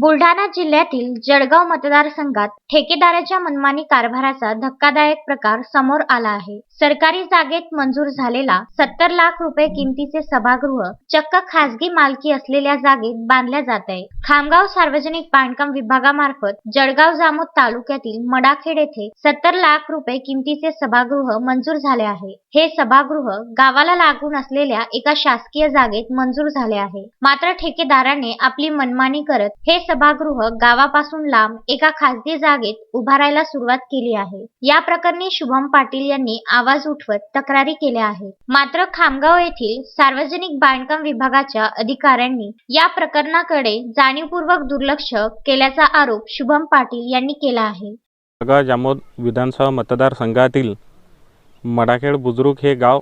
बुलढाणा जिल्ह्यातील जळगाव मतदारसंघात ठेकेदाराच्या मनमानी कारभाराचा धक्कादायक प्रकार समोर आला आहे. सरकारी जागेत मंजूर झालेला सत्तर लाख रुपये किमतीचे सभागृह चक्क खासगी मालकी असलेल्या जागेत बांधल्या जात आहे. खामगाव सार्वजनिक बांधकाम विभागामार्फत जळगाव जामोद तालुक्यातील मडाखेड येथे सत्तर लाख रुपये किमतीचे सभागृह मंजूर झाले आहे. हे सभागृह गावाला लागून असलेल्या एका शासकीय जागेत मंजूर झाले आहे. मात्र ठेकेदाराने आपली मनमानी करत हे सभागृह गावापासून लांब एका खासगी जागेत उभारायला सुरुवात केली आहे. या प्रकरणी शुभम पाटील यांनी आवाज उठवत तक्रारी केल्या आहेत. मात्र खामगाव येथील सार्वजनिक बांधकाम विभागाच्या अधिकाऱ्यांनी या प्रकरणाकडे जाणीवपूर्वक दुर्लक्ष केल्याचा आरोप शुभम पाटील यांनी केला आहे. जामोद विधानसभा मतदारसंघातील मडाखेड बुजुर्ग हे गाव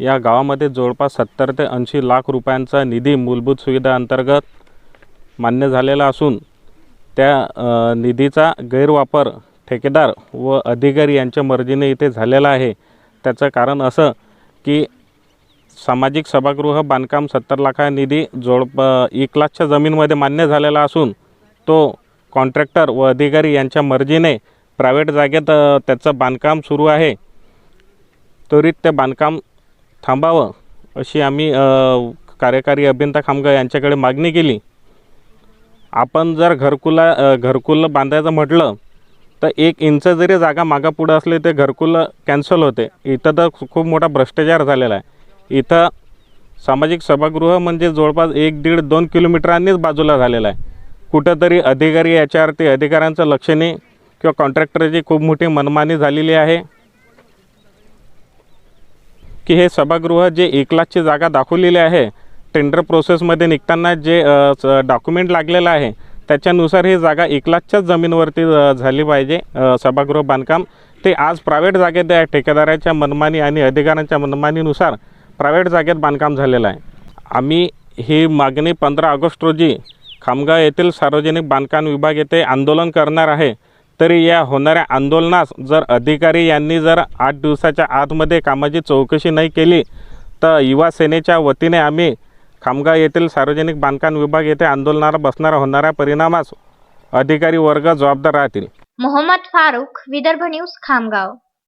या गावामध्ये जवळपास सत्तर ते ऐंशी लाख रुपयांचा निधी मूलभूत सुविधा अंतर्गत मान्य झालेला असून त्या निधीचा गैरवापर ठेकेदार व अधिकारी यांच्या मर्जीने इथे झालेला आहे. त्याचं कारण असं की सामाजिक सभागृह बांधकाम सत्तर लाखा निधी जोडप एक लाखच्या जमीनमध्ये मान्य झालेला असून तो कॉन्ट्रॅक्टर व अधिकारी यांच्या मर्जीने प्रायव्हेट जागेत त्याचं बांधकाम सुरू आहे. त्वरित ते बांधकाम थांबावं अशी आम्ही कार्यकारी अभियंता खामगाव यांच्याकडे मागणी केली. आपण जर घरकुला घरकुल बांधायचं म्हटलं तर एक इंच जरी जागा मागापुढं असली ते घरकुल कॅन्सल होते. इथं तर खूप मोठा भ्रष्टाचार झालेला आहे. इथं सामाजिक सभागृह म्हणजे जवळपास एक दीड दोन किलोमीटरांनीच बाजूला झालेला आहे. कुठंतरी अधिकारी याच्यावरती अधिकाऱ्यांचं लक्ष नाही किंवा कॉन्ट्रॅक्टरची खूप मोठी मनमानी झालेली आहे. की हे सभागृह जे एक लाखची जागा दाखवलेली आहे टेंडर प्रोसेसमध्ये निघताना जे डॉक्युमेंट लागलेलं आहे त्याच्यानुसार ही जागा एक लाखच्याच जमीनवरती झाली पाहिजे सभागृह बांधकाम. ते आज प्रायव्हेट जागेत आहे ठेकेदाराच्या मनमानी आणि अधिकाऱ्यांच्या मनमानीनुसार प्रायव्हेट जागेत बांधकाम झालेलं आहे. आम्ही ही मागणी पंधरा ऑगस्ट रोजी खामगाव येथील सार्वजनिक बांधकाम विभाग येथे आंदोलन करणार आहे. तरी या होणाऱ्या आंदोलनास जर अधिकारी यांनी जर आठ दिवसाच्या आतमध्ये कामाची चौकशी नाही केली तर युवा सेनेच्या वतीने आम्ही खामगाव येथील सार्वजनिक बांधकाम विभाग येथे आंदोलनाला बसणारा होणाऱ्या परिणामास अधिकारी वर्ग जबाबदार राहतील. मोहम्मद फारुख विदर्भ न्यूज खामगाव.